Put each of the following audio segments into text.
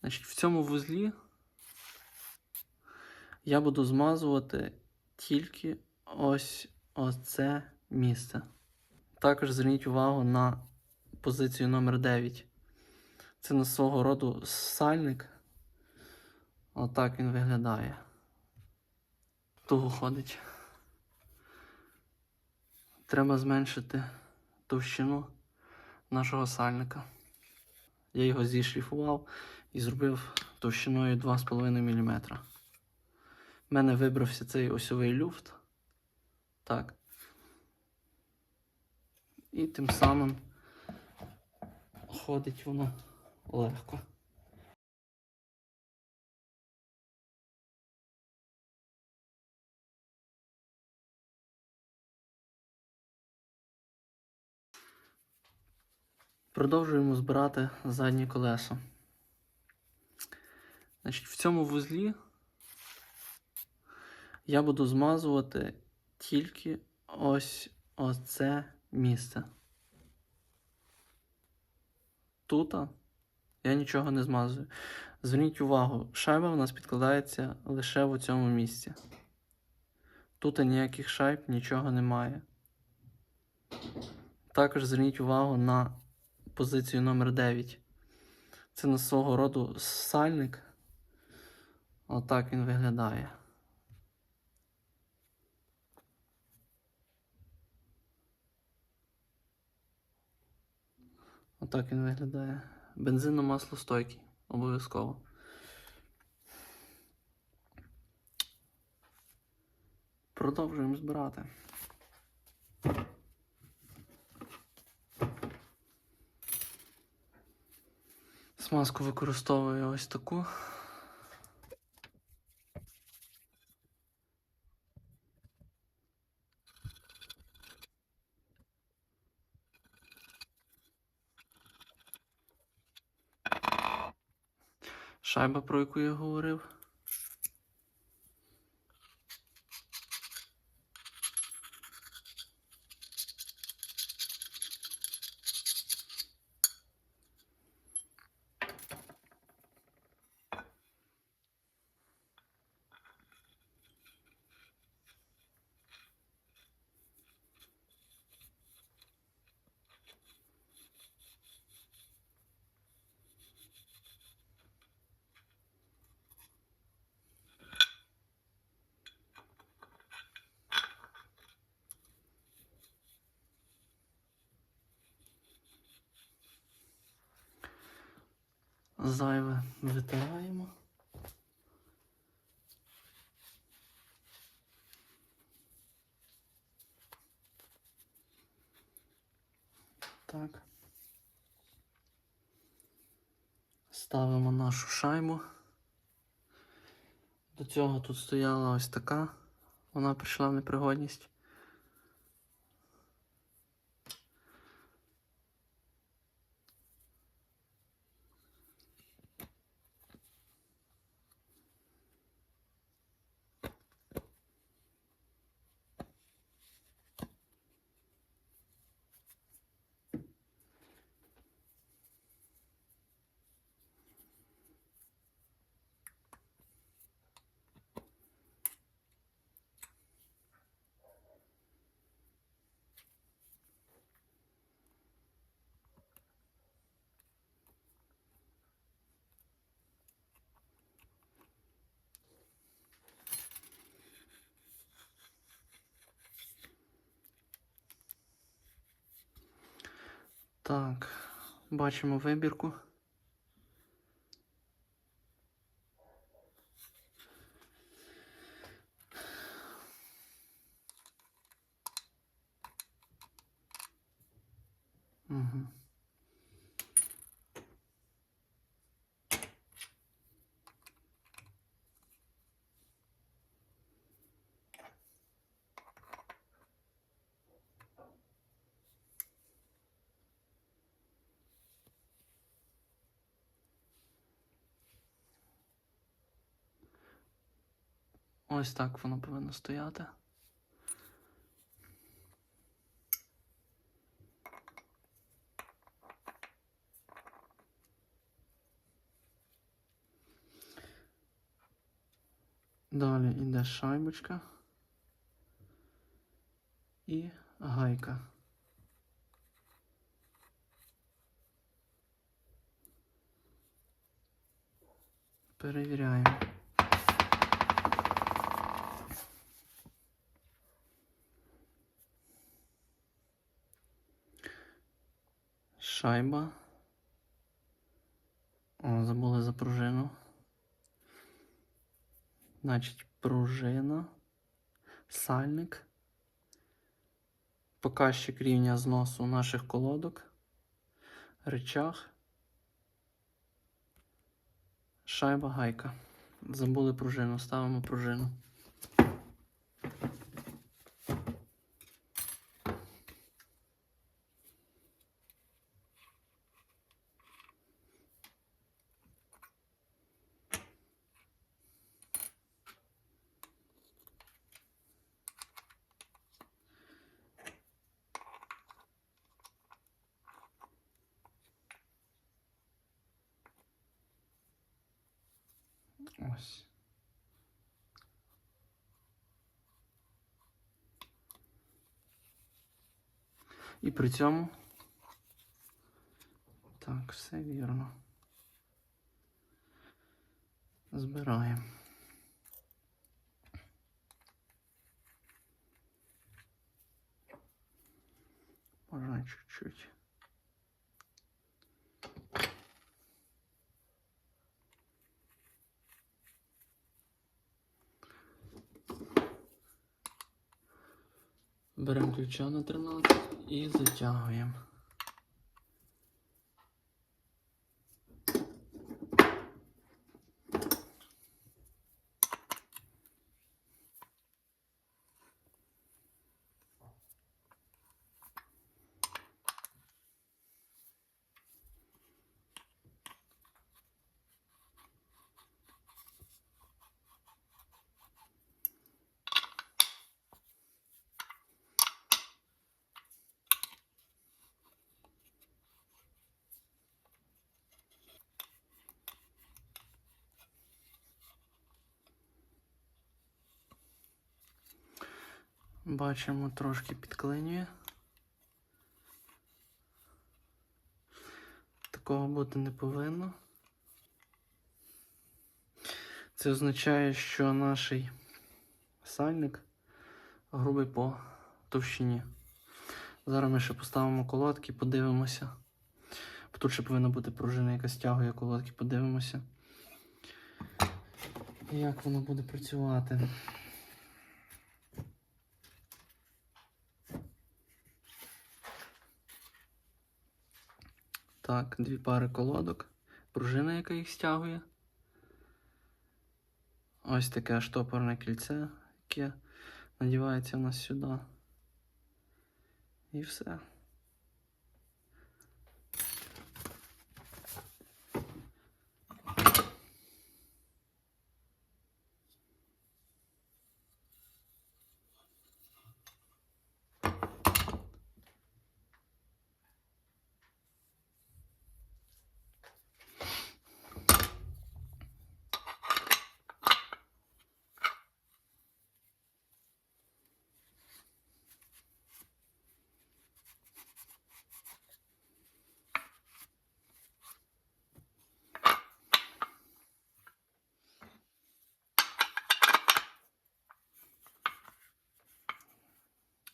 Значить, в цьому вузлі я буду змазувати тільки ось оце місце. Також зверніть увагу на позицію номер 9. Це на свого роду сальник. Отак він виглядає. Туго ходить. Треба зменшити товщину нашого сальника. Я його зішліфував і зробив товщиною 2,5 мм. У мене вибрався цей осьовий люфт. Так. І тим самим ходить воно легко. Продовжуємо збирати заднє колесо. Значить, в цьому вузлі я буду змазувати тільки ось оце місце. Тут я нічого не змазую. Зверніть увагу, шайба в нас підкладається лише в цьому місці. Тут ніяких шайб, нічого немає. Також зверніть увагу на позицію номер 9. Це на свого роду сальник. Отак він виглядає. Отак він виглядає. Бензинно масло стойкий. Обов'язково. Продовжуємо збирати. Смазку використовую ось таку. Шайба, про яку я говорив. Зайве витираємо. Так. Ставимо нашу шайбу. До цього тут стояла ось така. Вона прийшла в непригодність. Так, бачимо вибірку. Ось так воно повинно стояти. Далі йде шайбочка і гайка. Перевіряємо. Шайба. О, забули за пружину. Значить, пружина, сальник, показчик рівня зносу наших колодок, речах, шайба гайка. Забули пружину, ставимо пружину. Ось. І при цьому. Так, все вірно. Збираємо. Можна чуть-чуть. Беремо ключа на 13 і затягуємо. Бачимо, трошки підклинює. Такого бути не повинно. Це означає, що наш сальник грубий по товщині. Зараз ми ще поставимо колодки, подивимося. Тут ще повинна бути пружина, яка стягує колодки, подивимося. Як воно буде працювати. Так, дві пари колодок, пружина, яка їх стягує. Ось таке штопорне кільце, яке надівається у нас сюди. І все.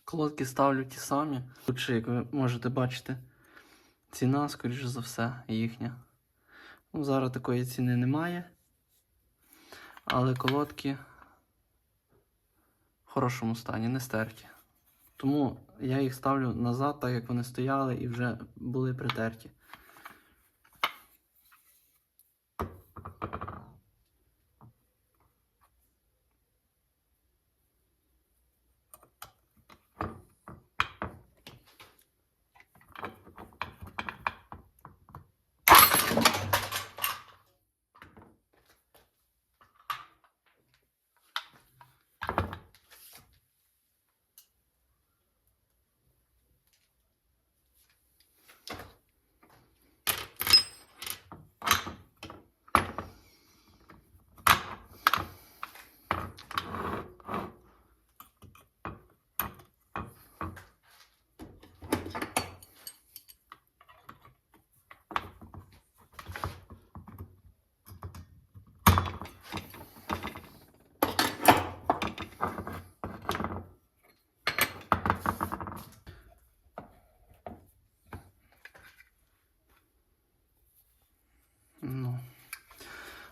Колодки ставлю ті самі. Тут як ви можете бачити, ціна, скоріш за все, їхня. Ну, зараз такої ціни немає. Але колодки в хорошому стані, не стерті. Тому я їх ставлю назад, так як вони стояли і вже були притерті.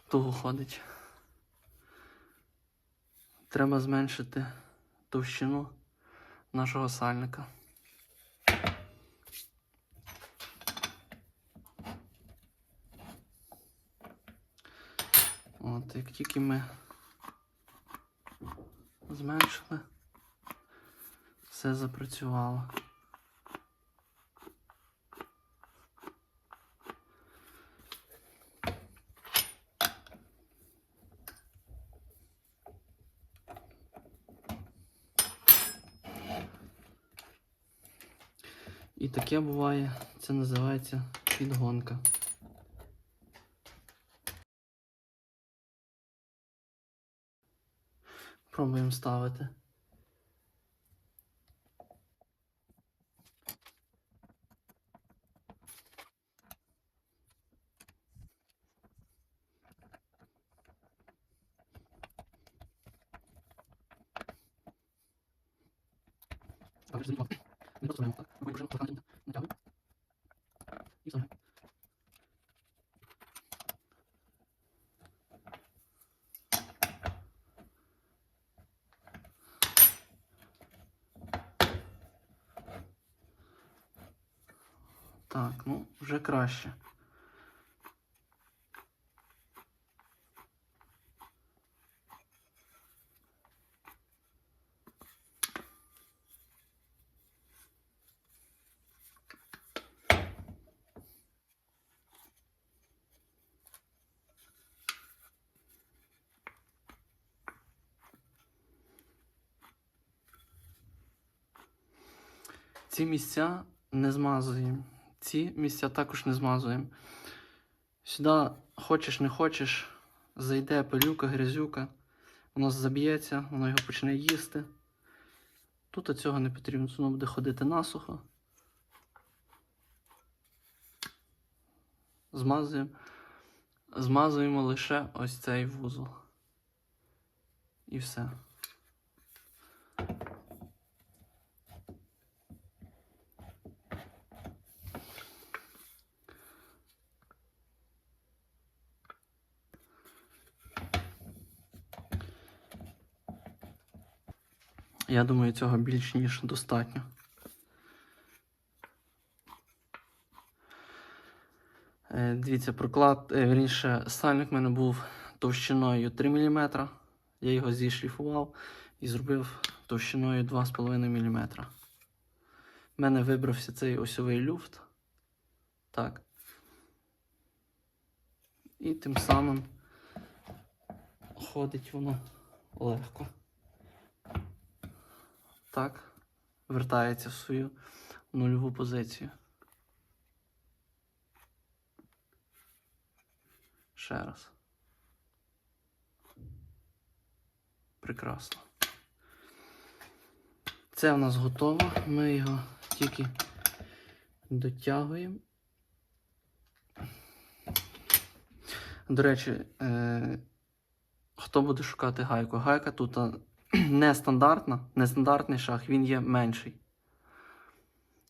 Туго ходить. Треба зменшити товщину нашого сальника. От, як тільки ми зменшили, все запрацювало. І таке буває, це називається підгонка. Пробуємо ставити. Натягуємо. І все. Так, ну, вже краще. Ці місця не змазуємо. Ці місця також не змазуємо. Сюди, хочеш не хочеш, зайде пилюка, грязюка, воно заб'ється, воно його почне їсти. Тут цього не потрібно, воно буде ходити насухо. Змазуємо. Змазуємо лише ось цей вузол. І все. Я думаю, цього більш ніж достатньо. Е, Дивіться, проклад, е, вірніше, сальник в мене був товщиною 3 мм. Я його зішліфував і зробив товщиною 2,5 мм. У мене вибрався цей осьовий люфт. Так. І тим самим ходить воно легко. Так, вертається в свою нульову позицію. Ще раз. Прекрасно. Це в нас готово. Ми його тільки дотягуємо. До речі, е, хто буде шукати гайку? Гайка тут нестандартна, нестандартний шах, він є менший,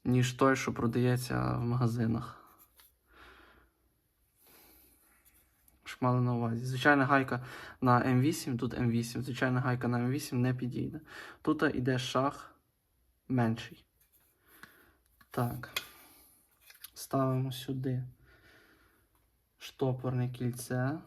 ніж той, що продається в магазинах. Щоб мали на увазі. Звичайна гайка на М8, тут М8, звичайна гайка на М8 не підійде. Тут іде шах менший. Так. Ставимо сюди штопорне кільце.